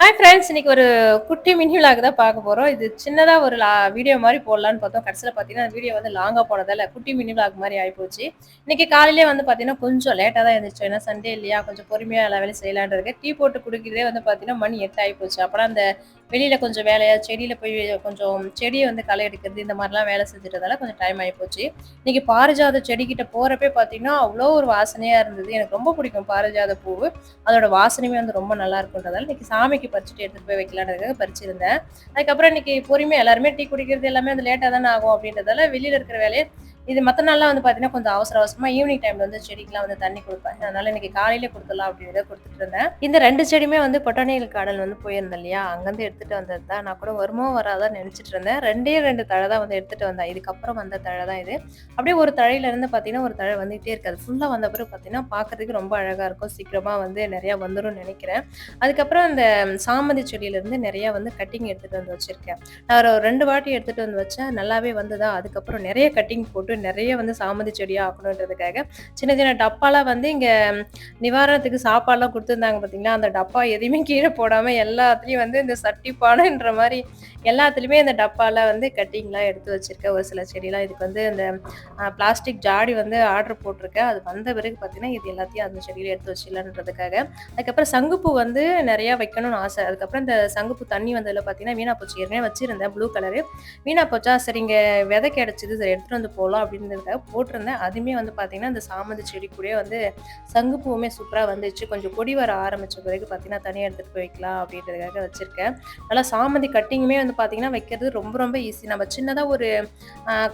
Hi friends இன்னைக்கு ஒரு குட்டி மினி விலாக் தான் பார்க்க போகிறோம் இது சின்னதாக ஒரு லா வீடியோ மாதிரி போடலான்னு பார்த்தோம். கடைசியில் பார்த்தீங்கன்னா வீடியோ வந்து லாங்காக போனதால குட்டி மினி விலாக் மாதிரி ஆகிப்போச்சு இன்னைக்கு காலையிலே வந்து பார்த்தீங்கன்னா கொஞ்சம் லேட்டாக தான் இருந்துச்சு ஏன்னா சண்டே இல்லையா? கொஞ்சம் பொறுமையாக எல்லா வேலையும் செய்யலான்றது டீ போட்டு குடிக்கிறதே வந்து பார்த்தீங்கன்னா மணி எட்டு ஆகிப்போச்சு அப்புறம் அந்த வெளியில் கொஞ்சம் வேலையாக செடியில் போய் கொஞ்சம் செடியை வந்து களை எடுக்கிறது இந்த மாதிரிலாம் வேலை செஞ்சுட்டதால கொஞ்சம் டைம் ஆகிப்போச்சு இன்னைக்கு பாரிஜாத செடிக்கிட்ட போகிறப்பே பார்த்தீங்கன்னா அவ்வளோ ஒரு வாசனையாக இருந்தது. எனக்கு ரொம்ப பிடிக்கும் பாரிஜாத பூவு. அதோட வாசனையுமே வந்து ரொம்ப நல்லா இருக்குன்றதால இன்னைக்கு சாமிக்கு பறிச்சுட்டு எடுத்துட்டு போய் வைக்கலான்றதுக்காக பறிச்சிருந்தேன். அதுக்கப்புறம் இன்னைக்கு பொறுமையாக எல்லாருமே டீ குடிக்கிறது எல்லாமே வந்து லேட்டாக தானே ஆகும் அப்படின்றதால வெளியில இருக்கிற வேலையை இது மற்ற நாள்லாம் வந்து பார்த்தீங்கன்னா கொஞ்சம் அவசர அவசரமாக ஈவினிங் டைம்ல வந்து செடிக்கெலாம் வந்து தண்ணி கொடுப்பேன். அதனால இன்னைக்கு காலையிலே கொடுத்துடலாம் அப்படின்றத கொடுத்துட்டு இருந்தேன். இந்த ரெண்டு செடியுமே வந்து பொட்டானிக்கல் கார்டன் வந்து போயிருந்தேன் இல்லையா? அங்கேருந்து எடுத்துட்டு வந்தது தான் நான் கூட வருமோ வராதான் நினச்சிட்டு இருந்தேன். ரெண்டே ரெண்டு தழை தான் வந்து எடுத்துட்டு வந்தேன். இதுக்கப்புறம் வந்த தழை தான் இது. அப்படியே ஒரு தழையில இருந்து பார்த்தீங்கன்னா ஒரு தழை வந்துகிட்டே இருக்காது ஃபுல்லாக வந்த பிறகு பார்த்தீங்கன்னா பார்க்கறதுக்கு ரொம்ப அழகாக இருக்கும். சீக்கிரமாக வந்து நிறையா வந்துடும் நினைக்கிறேன். அதுக்கப்புறம் அந்த சாமந்தி செடியிலேருந்து நிறையா வந்து கட்டிங் எடுத்துகிட்டு வந்து வச்சுருக்கேன். நான் ஒரு ரெண்டு வாட்டி எடுத்துகிட்டு வந்து வச்சேன். நல்லாவே வந்ததா? அதுக்கப்புறம் நிறைய கட்டிங் போட்டு நிறைய வந்து சாமந்தி செடியா ஆக்கணுன்றதுக்காக சின்ன சின்ன டப்பாலாம் வந்து இங்க நிவாரணத்துக்கு சாப்பாடுலாம் கொடுத்துருந்தாங்க பார்த்தீங்களா அந்த டப்பா எதையுமே கீழே போடாம எல்லாத்துலேயும் வந்து இந்த சட்டி பானைன்ற மாதிரி எல்லாத்துலேயுமே இந்த டப்பால வந்து கட்டிங்லாம் எடுத்து வச்சிருக்கேன். ஒரு சில செடிலாம் இதுக்கு வந்து இந்த பிளாஸ்டிக் ஜாடி வந்து ஆர்டர் போட்டிருக்கேன். அது வந்த பிறகு பார்த்தீங்கன்னா இது எல்லாத்தையும் அந்த செடியில் எடுத்து வச்சிடலான்றதுக்காக. அதுக்கப்புறம் சங்குப்பூ வந்து நிறையா வைக்கணும்னு ஆசை. அதுக்கப்புறம் இந்த சங்குப்பூ தண்ணி வந்ததில் பார்த்தீங்கன்னா வீணா போச்சு. ஏற்கனவே வச்சிருந்தேன். ப்ளூ கலரு வீணா போச்சா? சரி இங்கே விதை கிடச்சிது சரி எடுத்துகிட்டு வந்து போகலாம் அப்படின்றதுக்காக போட்டிருந்தேன். அதுவுமே வந்து பார்த்தீங்கன்னா இந்த சாமந்தி செடி கூட வந்து சங்குப்பூவுமே சூப்பராக வந்துச்சு. கொஞ்சம் கொடி வர ஆரம்பித்த பிறகு பார்த்தீங்கன்னா தனியாக எடுத்துகிட்டு போய் வைக்கலாம் அப்படின்றதுக்காக வச்சுருக்கேன். நல்லா சாமந்தி கட்டிங்குமே வந்து பார்த்தீங்கன்னா வைக்கிறது ரொம்ப ரொம்ப ஈஸி நம்ம சின்னதாக ஒரு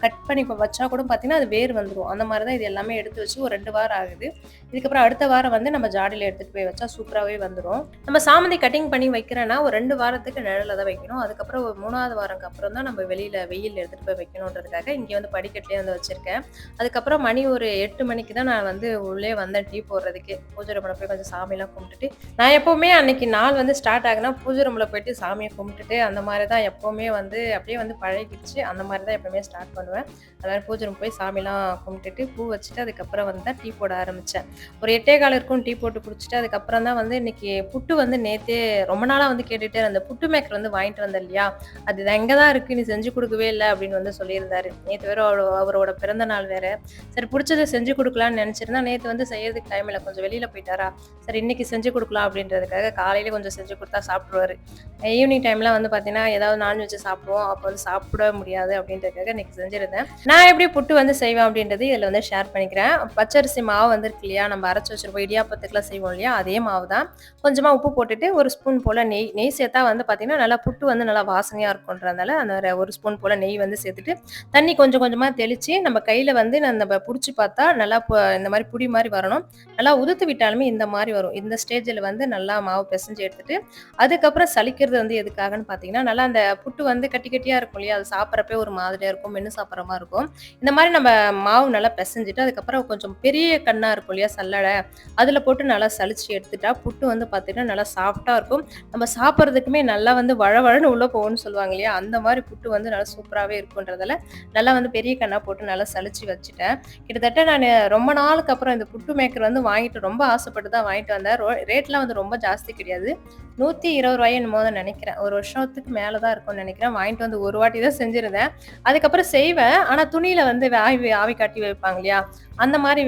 கட் பண்ணி இப்போ வச்சா கூட பார்த்தீங்கன்னா அது வேர் வந்துடும் அந்த மாதிரி தான் இது எல்லாமே எடுத்து வச்சு ஒரு ரெண்டு வாரம் ஆகுது. இதுக்கப்புறம் அடுத்த வாரம் வந்து நம்ம ஜாடியில் எடுத்துகிட்டு போய் வச்சா சூப்பராகவே வந்துடும் நம்ம சாமந்தி கட்டிங் பண்ணி வைக்கிறேன்னா ஒரு ரெண்டு வாரத்துக்கு நிழலில் தான் வைக்கணும். அதுக்கப்புறம் ஒரு மூணாவது வாரம்க்கு அப்புறம் தான் நம்ம வெளியில் வெயில் எடுத்துகிட்டு போய் வைக்கணுன்றதுக்காக இங்கே வந்து படிக்கட்டிலே வந்து வச்சுருக்கேன். அதுக்கப்புறம் மணி ஒரு எட்டு மணிக்கு தான் நான் வந்து உள்ளே வந்தேன் டீ போடுறதுக்கு. பூஜை ரூமில் போய் கொஞ்சம் சாமியெல்லாம் கும்பிட்டுட்டு நான் எப்போவுமே அன்னைக்கு நாள் வந்து ஸ்டார்ட் ஆகுனா பூஜை ரூமில் போயிட்டு சாமியை கும்பிட்டுட்டு அந்த மாதிரி தான் எப்போவுமே வந்து அப்படியே வந்து பழகிடுச்சு. அந்த மாதிரி தான் எப்போவுமே ஸ்டார்ட் பண்ணுவேன். அதாவது பூஜை ரூம் போய் சாமிலாம் கும்பிட்டுட்டு பூ வச்சுட்டு அதுக்கப்புறம் வந்து தான் டீ போட ஆரம்பித்தேன் ஒரு எட்டே காலம் இருக்கும் டீ போட்டு குடிச்சிட்டு அதுக்கப்புறம் தான் வந்து இன்னைக்கு புட்டு வந்து நேற்றே ரொம்ப நாளாக வந்து கேட்டுகிட்டே அந்த புட்டு மேக்கர் வந்து வாங்கிட்டு வந்தேன் இல்லையா? அது எங்கே தான் இருக்குது நீ செஞ்சு கொடுக்கவே இல்லை அப்படின்னு வந்து சொல்லியிருந்தாரு. நேற்று வேற அவரோட அவரோட பிறந்த நாள் வேறு. சரி பிடிச்சதை செஞ்சு கொடுக்கலான்னு நினச்சிருந்தா நேற்று வந்து செய்யறதுக்கு டைம் இல்லை. கொஞ்சம் வெளியில் போயிட்டாரா? சரி இன்னைக்கு செஞ்சு கொடுக்கலாம் அப்படின்றதுக்காக காலையில் கொஞ்சம் செஞ்சு கொடுத்தா சாப்பிடுவாரு. ஈவினிங் டைம்லாம் வந்து பார்த்தீங்கன்னா ஏதாவது நான்வெஜ் சாப்பிடுவோம் அப்போ வந்து சாப்பிட முடியாது அப்படின்றதுக்காக இன்னைக்கு செஞ்சுருந்தேன். நான் எப்படி புட்டு வந்து செய்வேன் அப்படின்றது இதில் வந்து ஷேர் பண்ணிக்கிறேன். பச்சரிசி மாவு வந்துருக்கு இல்லையா? நம்ம அரைச்சி வச்சிருப்போம். இடியாப்பத்துக்குலாம் செய்வோம் இல்லையா? அதே மாவு தான் கொஞ்சமாக உப்பு போட்டுட்டு ஒரு ஸ்பூன் போல் நெய் நெய் சேர்த்தா வந்து பார்த்திங்கன்னா நல்லா புட்டு வந்து நல்லா வாசனையாக இருக்குன்றதுனால அந்த ஒரு ஸ்பூன் போல் நெய் வந்து சேர்த்துட்டு தண்ணி கொஞ்சம் கொஞ்சமாக தெளித்து நம்ம கையில் வந்து நம்ம பிடிச்சி பார்த்தா நல்லா இந்த மாதிரி புடி மாதிரி வரணும். நல்லா உதுத்து விட்டாலுமே இந்த மாதிரி வரும். இந்த ஸ்டேஜில் வந்து நல்லா மாவு பிசைஞ்சு எடுத்துட்டு அதுக்கப்புறம் சலிக்கிறது வந்து எதுக்காகன்னு பார்த்தீங்கன்னா நல்லா அந்த புட்டு வந்து கட்டி கட்டியாக இருக்கும் இல்லையா? அது சாப்பிட்றப்பே ஒரு மாதிரியாக இருக்கும் மென்று சாப்பிட்ற மாதிரி இருக்கும். இந்த மாதிரி நம்ம மாவு நல்லா பிசைஞ்சிட்டு அதுக்கப்புறம் கொஞ்சம் பெரிய கண்ணாக இருக்கும் இல்லையா சல்லடை. அதில் போட்டு நல்லா சளிச்சு எடுத்துட்டா புட்டு வந்து பார்த்தீங்கன்னா நல்லா சாஃப்டாக இருக்கும். நம்ம சாப்பிட்றதுக்குமே நல்லா வந்து வழவழன்னு உள்ளே போகும்னு சொல்லுவாங்க இல்லையா அந்த மாதிரி புட்டு வந்து நல்லா சூப்பராகவே இருக்குன்றதால நல்லா வந்து பெரிய கண்ணாக போட்டு நல்லா சளிச்சு வச்சுட்டேன். கிட்டத்தட்ட நான் ரொம்ப நாளுக்கு அப்புறம் இந்த புட்டு மேக்கர் வந்து வாங்கிட்டு ரொம்ப ஆசைப்பட்டு தான் வாங்கிட்டு வந்தேன். ரேட்லாம் வந்து ரொம்ப ஜாஸ்தி கிடையாது. நூற்றி இருபது ரூபாய் என்னமோ தான் நினைக்கிறேன். ஒரு வருஷத்துக்கு மேலே தான் இருக்கும்னு நினைக்கிறேன். வாங்கிட்டு வந்து ஒரு வாட்டி தான் செஞ்சுருந்தேன். அதுக்கப்புறம் செய்வேன். ஆனால் துணியில் வந்து ஆவி ஆவி காட்டி வைப்பாங்க இல்லையா? அந்த மாதிரி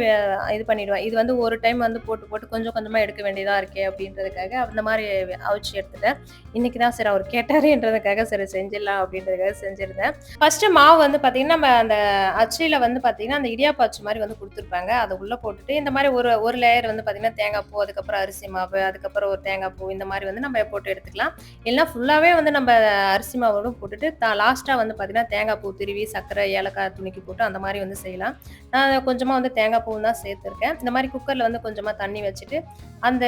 இது பண்ணிடுவேன். இது வந்து ஒரு டைம் வந்து போட்டு போட்டு கொஞ்சம் கொஞ்சமாக எடுக்க வேண்டியதாக இருக்கே அப்படின்றதுக்காக அந்த மாதிரி அவிச்சு எடுத்துட்டேன். இன்னைக்கு தான் சரி அவர் கேட்டாருன்றதுக்காக சரி செஞ்சிடலாம் அப்படின்றதுக்காக செஞ்சுருந்தேன். ஃபர்ஸ்ட் மாவு வந்து பார்த்தீங்கன்னா நம்ம அந்த அச்சியில் வந்து பார்த்தீங்கன்னா அந்த இடியாப்பா அச்சு மாதிரி வந்து கொடுத்துருப்பாங்க. அதை உள்ளே போட்டுட்டு இந்த மாதிரி ஒரு ஒரு லேயர் வந்து பார்த்தீங்கன்னா தேங்காய் பூ அதுக்கப்புறம் அரிசி மாவு அதுக்கப்புறம் ஒரு தேங்காய் பூ இந்த மாதிரி வந்து நம்ம போட்டு எடுத்துக்கலாம். இல்லைன்னா ஃபுல்லாகவே வந்து நம்ம அரிசி மாவோடும் போட்டுட்டு லாஸ்ட்டாக வந்து பார்த்தீங்கன்னா தேங்காய் பூ திருவி சர்க்கரை ஏலக்காய் துணிக்கி போட்டு அந்த மாதிரி வந்து செய்யலாம். நான் கொஞ்சமாக வந்து தேங்காய் பூவும் தான் சேர்த்துருக்கேன். இந்த மாதிரி குக்கரில் வந்து கொஞ்சமாக தண்ணி வச்சுட்டு அந்த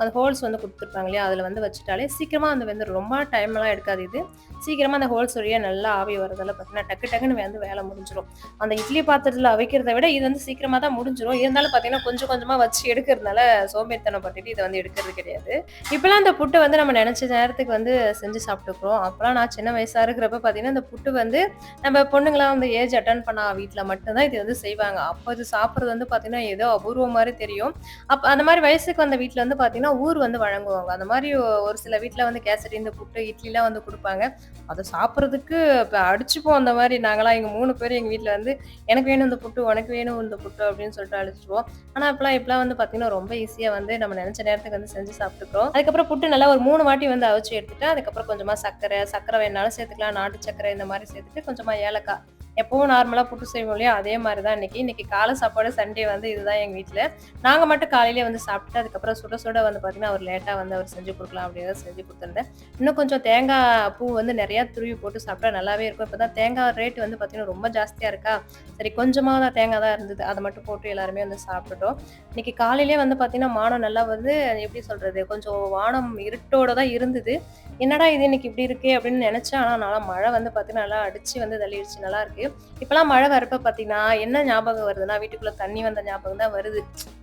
அந்த ஹோல்ஸ் வந்து கொடுத்துருப்பாங்க இல்லையா அதில் வந்து வச்சுட்டாலே சீக்கிரமாக வந்து வந்து ரொம்ப டைம்லாம் எடுக்காது இது. சீக்கிரமாக அந்த ஹோல்ஸ் வழியாக நல்லா ஆவி வரதால பார்த்தீங்கன்னா டக்கு டக்குன்னு வந்து வேலை முடிஞ்சிடும் அந்த இட்லி பாத்திரத்தில் அவிக்கிறத விட இது வந்து சீக்கிரமாக தான் முடிஞ்சிடும் இருந்தாலும் பார்த்தீங்கன்னா கொஞ்சம் கொஞ்சமாக வச்சு எடுக்கிறதுனால சோம்பேறித்தனம் பட்டுட்டு இதை வந்து எடுக்கிறது கிடையாது. இப்போலாம் அந்த புட்டை வந்து நம்ம நினச்ச நேரத்துக்கு வந்து செஞ்சு சாப்பிட்டுக்கிறோம். அப்போலாம் நான் சின்ன வயசாக இருக்கிறப்ப பார்த்தீங்கன்னா இந்த புட்டு வந்து நம்ம பொண்ணுங்களாம் வந்து ஏஜ் அட்டன் பண்ண வீட்டில் மட்டும்தான் இது வந்து செய்வாங்க. அப்போ இது சாப்பிட்றது வந்து பார்த்தீங்கன்னா ஏதோ அபூர்வம் மாதிரி தெரியும். அப்போ அந்த மாதிரி வயசுக்கு வந்த வீட்டில் வந்து பார்த்தீங்கன்னா ஊர் வந்து வழங்குவாங்க. அந்த மாதிரி ஒரு சில வீட்டில் வந்து கேசரி இந்த புட்டு இட்லிலாம் வந்து கொடுப்பாங்க. அதை சாப்பிட்றதுக்கு இப்போ அடிச்சுப்போம். அந்த மாதிரி நாங்களாம் எங்கள் மூணு பேர் எங்கள் வீட்டில் வந்து எனக்கு வேணும் இந்த புட்டு உனக்கு வேணும் இந்த புட்டு அப்படின்னு சொல்லிட்டு அழிச்சிடுவோம் ஆனால் இப்பெல்லாம் இப்பெல்லாம் வந்து பார்த்தீங்கன்னா ரொம்ப ஈஸியாக வந்து நம்ம நினச்ச நேரத்துக்கு வந்து செஞ்சு சாப்பிட்டுக்கிறோம். அதுக்கப்புறம் புட்டு நல்லா ஒரு மூணு வாட்டி வந்து அவிச்சு எடுத்துட்டு அதுக்கப்புறம் கொஞ்சமாக சர்க்கரை சர்க்கரை வேணாலும் சேர்த்துக்கலாம் நாட்டு சர்க்கரை இந்த மாதிரி சேர்த்துட்டு கொஞ்சமாக ஏலக்காய் எப்பவும் நார்மலாக புட்டு செய்வோம் இல்லையா? அதே மாதிரி தான் இன்றைக்கி இன்றைக்கி காலை சாப்பாடு சண்டே வந்து இதுதான் எங்கள் வீட்டில் நாங்கள் மட்டும் காலையிலே வந்து சாப்பிட்டுட்டு அதுக்கப்புறம் சுட சுட வந்து பார்த்தீங்கன்னா அவர் லேட்டாக வந்து அவர் செஞ்சு கொடுக்கலாம் அப்படின்னு செஞ்சு கொடுத்துருந்தேன். இன்னும் கொஞ்சம் தேங்காய் பூ வந்து நிறையா துருவி போட்டு சாப்பிட்டா நல்லாவே இருக்கும். இப்போ தான் தேங்காய் ரேட் வந்து பார்த்திங்கன்னா ரொம்ப ஜாஸ்தியாக இருக்கா? சரி கொஞ்சமாக தான் தேங்காய் தான் இருந்தது. அதை மட்டும் போட்டு எல்லாருமே வந்து சாப்பிட்டுட்டோம். இன்றைக்கி காலையிலே வந்து பார்த்தீங்கன்னா வானம் நல்லா வந்து எப்படி சொல்கிறது கொஞ்சம் வானம் இருட்டோட தான் இருந்தது. என்னடா இது இன்னைக்கு இப்படி இருக்கே அப்படின்னு நினச்சேன். ஆனால் நல்லா மழை வந்து பார்த்தீங்கன்னா நல்லா அடிச்சு வந்து தள்ளிடுச்சு. நல்லா இருக்கு. இப்போலாம் மழை வரப்ப பார்த்தீங்கன்னா என்ன ஞாபகம் வருதுன்னா வீட்டுக்குள்ளே தண்ணி வந்த ஞாபகம் தான் வருது.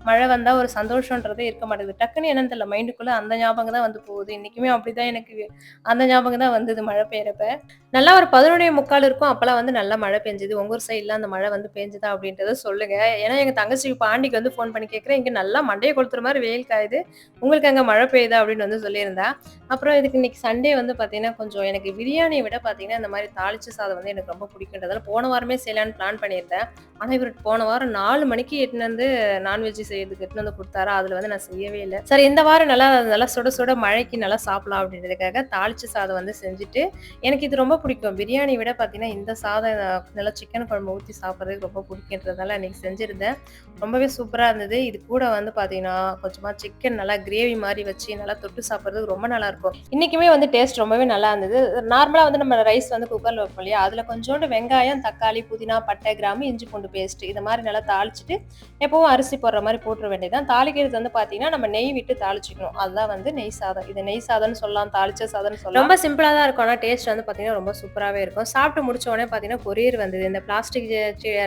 மழை வந்தால் ஒரு சந்தோஷன்றதே இருக்க மாட்டேங்குது. டக்குன்னு என்னன்னு தெரியல மைண்டுக்குள்ளே அந்த ஞாபகம் தான் வந்து போகுது. இன்றைக்குமே அப்படி தான் எனக்கு அந்த ஞாபகம் தான் வந்தது மழை பெய்யறப்ப. நல்லா ஒரு பதினொன்றே முக்கால் இருக்கும். அப்போல்லாம் வந்து நல்லா மழை பெஞ்சுது. உங்க ஊர் சைடில் அந்த மழை வந்து பெஞ்சுதா அப்படின்றத சொல்லுங்க. ஏன்னா எங்கள் தங்கச்சி பாண்டிக்கு வந்து ஃபோன் பண்ணி கேட்குறேன் இங்கே நல்லா மண்டையை கொளுத்துற மாதிரி வெயில் காயுது. உங்களுக்கு அங்கே மழை பெய்யுதா அப்படின்னு வந்து சொல்லியிருந்தா. அப்புறம் இதுக்கு இன்னைக்கு சண்டே வந்து பார்த்தீங்கன்னா கொஞ்சம் எனக்கு பிரியாணியை விட பார்த்தீங்கன்னா இந்த மாதிரி தாளிச்ச சாதம் வந்து எனக்கு ரொம்ப பிடிக்குன்றதால போன வாரமே செய்யலான்னு பிளான் பண்ணியிருந்தேன். ஆனால் இவர் போன வாரம் நாலு மணிக்கு எட்டுன்னு வந்து நான்வெஜ் செய்யறதுக்கு எட்டுன்னு வந்து கொடுத்தாரா? அதில் வந்து நான் செய்யவே இல்லை. சரி இந்த வாரம் நல்லா நல்லா சுட சுட மழைக்கு நல்லா சாப்பிடலாம் அப்படின்றதுக்காக தாளிச்சு சாதம் வந்து செஞ்சுட்டு எனக்கு இது ரொம்ப பிடிக்கும். பிரியாணி விட பார்த்தீங்கன்னா இந்த சாதம் நல்லா சிக்கன் குழம்பு ஊற்றி சாப்பிட்றதுக்கு ரொம்ப பிடிக்குன்றதால அன்னைக்கு செஞ்சுருந்தேன். ரொம்பவே சூப்பராக இருந்தது. இது கூட வந்து பார்த்தீங்கன்னா கொஞ்சமாக சிக்கன் நல்லா கிரேவி மாதிரி வச்சு நல்லா தொட்டு சாப்பிட்றதுக்கு ரொம்ப நல்லா இருக்கும் இன்றைக்குமே வந்து டேஸ்ட் ரொம்பவே நல்லா இருந்தது. நார்மலாக வந்து நம்ம ரைஸ் வந்து குக்கரில் வைப்போம் இல்லையா? அதில் கொஞ்சோண்டு வெங்காயம் தக்காளி புதினா பட்டை கிராம்பு இஞ்சி பூண்டு பேஸ்ட் இது மாதிரி நல்லா தாளிச்சிட்டு எப்பவும் அரிசி போடுற மாதிரி போட்டுற வேண்டியதான் தாளிக்கிறது வந்து பார்த்தீங்கன்னா நம்ம நெய் விட்டு தாளிச்சிக்கணும். அதுதான் வந்து நெய் சாதம். இது நெய் சாதம்னு சொல்லலாம் தாளிச்ச சாதம்னு சொல்லலாம். ரொம்ப சிம்பிளாக தான் இருக்கும். ஆனால் டேஸ்ட் வந்து பார்த்தீங்கன்னா ரொம்ப சூப்பராகவே இருக்கும். சாப்பிட்டு முடிச்ச உடனே பார்த்தீங்கன்னா கொரியர் வந்தது. இந்த பிளாஸ்டிக்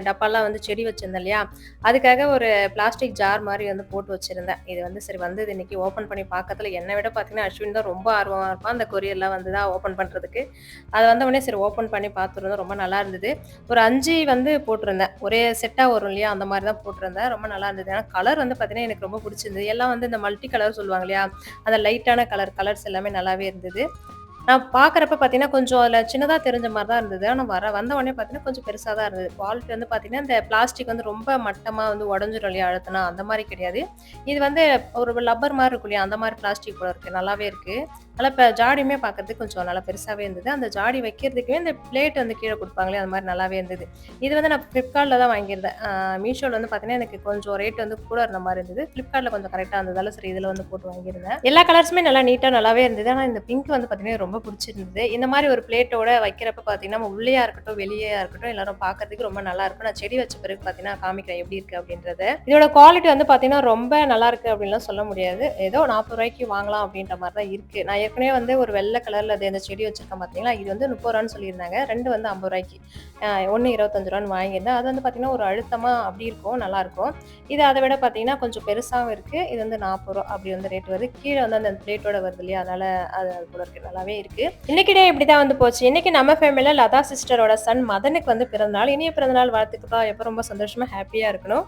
டப்பாலாம் வந்து செடி வச்சிருந்தேன் இல்லையா? அதுக்காக ஒரு பிளாஸ்டிக் ஜார் மாதிரி வந்து போட்டு வச்சிருந்தேன். இது வந்து சரி வந்தது இன்னைக்கு ஓப்பன் பண்ணி பார்க்கறதுல என்னை விட பார்த்தீங்கன்னா அஸ்வின் தான் ரொம்ப ஆர்வமாக இருப்பான். அந்த கொரியர்லாம் வந்து தான் ஓப்பன் பண்ணுறதுக்கு அது வந்த உடனே சரி ஓப்பன் பண்ணி பார்த்துருந்தோம் ரொம்ப நல்லா இருந்தது. ஒரு அஞ்சு வந்து போட்டிருந்தேன். ஒரே செட்டாக வரும் இல்லையா? அந்த மாதிரி தான் போட்டிருந்தேன். ரொம்ப நல்லா இருந்தது. ஏன்னா கலர் வந்து பார்த்தீங்கன்னா எனக்கு ரொம்ப பிடிச்சிருந்தது. எல்லாம் வந்து இந்த மல்டி கலர் சொல்லுவாங்க இல்லையா? அந்த லைட்டான கலர் கலர்ஸ் எல்லாமே நல்லாவே இருந்தது. நான் பார்க்குறப்ப பார்த்தீங்கன்னா கொஞ்சம் அதில் சின்னதாக தெரிஞ்ச மாதிரி தான் இருந்தது. ஆனால் வர வந்த உடனே பார்த்தீங்கன்னா கொஞ்சம் பெருசாக தான் இருந்தது. குவாலிட்டி வந்து பார்த்தீங்கன்னா இந்த பிளாஸ்டிக் வந்து ரொம்ப மட்டமாக வந்து உடஞ்சிரும் இல்லையா அழுத்தினா அந்த மாதிரி கிடையாது. இது வந்து ஒரு லப்பர் மாதிரி இருக்கும் இல்லையா அந்த மாதிரி பிளாஸ்டிக் போல இருக்குது நல்லாவே இருக்குது நல்லா இப்போ ஜாடியுமே பார்க்கறதுக்கு கொஞ்சம் நல்லா பெருசாகவே இருந்தது. அந்த ஜாடி வைக்கிறதுக்குமே இந்த பிளேட் வந்து கீழே கொடுப்பாங்களே அந்த மாதிரி நல்லாவே இருந்தது. இது வந்து நான் ஃப்ளிப்கார்ட்டில் தான் வாங்கியிருந்தேன். மீஷோவில் வந்து பார்த்தீங்கன்னா எனக்கு கொஞ்சம் ரேட் வந்து கூட இருந்த மாதிரி இருந்தது. ஃப்ளிப்கார்ட்டில் கொஞ்சம் கரெக்டாக இருந்ததால சரி இதில் வந்து போட்டு வாங்கியிருந்தேன். எல்லா கலர்ஸுமே நல்லா நீட்டாக நல்லாவே இருந்தது. ஆனால் இந்த பிங்க் வந்து பார்த்தீங்கன்னா ரொம்ப பிடிச்சிருந்தது. இந்த மாதிரி ஒரு பிளேட்டோட வைக்கிறப்ப பார்த்தீங்கன்னா நம்ம உள்ளேயா இருக்கட்டும் வெளியே இருக்கட்டும் எல்லாரும் பார்க்கறதுக்கு ரொம்ப நல்லா இருக்கும். நான் செடி வச்ச பிறகு பார்த்தீங்கன்னா காமிக்கிறேன் எப்படி இருக்கு அப்படின்றத. இதோட குவாலிட்டி வந்து பார்த்தீங்கன்னா ரொம்ப நல்லா இருக்கு அப்படின்லாம் சொல்ல முடியாது. ஏதோ நாற்பது ரூபாய்க்கு வாங்கலாம் அப்படின்ற மாதிரி தான் இருக்கு. நான் ஏற்கனவே வந்து ஒரு வெள்ளை கலர்ல அது அந்த செடி வச்சிருக்கேன் பார்த்தீங்களா இது வந்து முப்பது ரூபான்னு சொல்லியிருந்தாங்க. ரெண்டு வந்து ஐம்பது ரூபாய்க்கு. ஒன்று இருபத்தஞ்சு ரூபான்னு வாங்கியிருந்தேன். அது வந்து பார்த்தீங்கன்னா ஒரு அழுத்தமா அப்படி இருக்கும் நல்லா இருக்கும். இது அதை விட பார்த்தீங்கன்னா கொஞ்சம் பெருசாகவும் இருக்கு. இது வந்து நாற்பது ரூபா அப்படி வந்து ரேட் வருது. கீழே வந்து அந்த பிளேட்டோட வருது இல்லையா? அதனால அது அது கூட இருக்கு. நல்லாவே இருக்கு. இன்னைக்கு டே இப்படி தான் வந்து போச்சு. இன்னைக்கு நம்ம ஃபேமிலியில் லதா சிஸ்டரோட சன் மதனுக்கு வந்து பிறந்தநாள். இனிய பிறந்தநாள் வாழ்த்துக்களா எப்போ ரொம்ப சந்தோஷமா ஹாப்பியா இருக்கணும்.